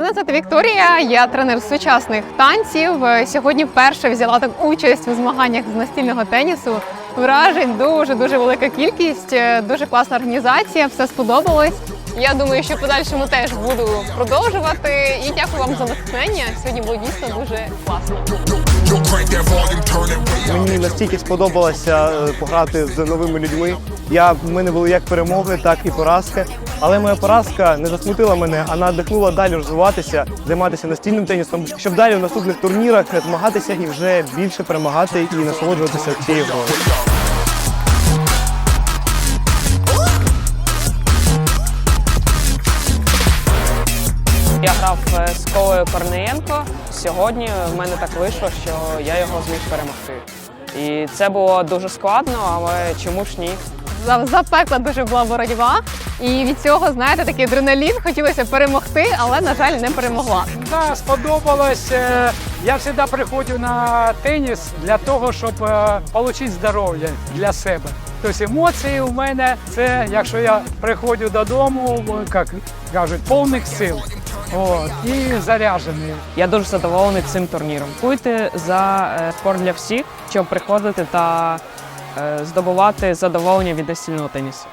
Мене звати Вікторія, я тренер сучасних танців. Сьогодні вперше взяла так участь у змаганнях з настільного тенісу. Вражень дуже дуже велика кількість, е, дуже класна організація, все сподобалось. Я думаю, що подальшому теж буду продовжувати. І дякую вам за натхнення. Сьогодні було дійсно дуже класно. Мені настільки сподобалося е, пограти з новими людьми. Я в мене були як перемоги, так і поразки. Але моя поразка не засмутила мене, а надихнула далі розвиватися, займатися настільним тенісом, щоб далі в наступних турнірах змагатися і вже більше перемагати і насолоджуватися цією грою. Грав е, з Колею Корниєнко. Сьогодні в мене так вийшло, що я його зміг перемогти. І це було дуже складно, але чому ж ні? Запекла дуже була боротьба. І від цього, знаєте, такий адреналін хотілося перемогти, але, на жаль, не перемогла. Да, сподобалось. Е, Я завжди приходжу на теніс для того, щоб е, отримати здоров'я для себе. Тобто емоції у мене це, якщо я приходжу додому, як кажуть, повних сил. От, і заряджений. Я дуже задоволений цим турніром. Куйте за е, спорт для всіх, щоб приходити та е, здобувати задоволення від настільного тенісу.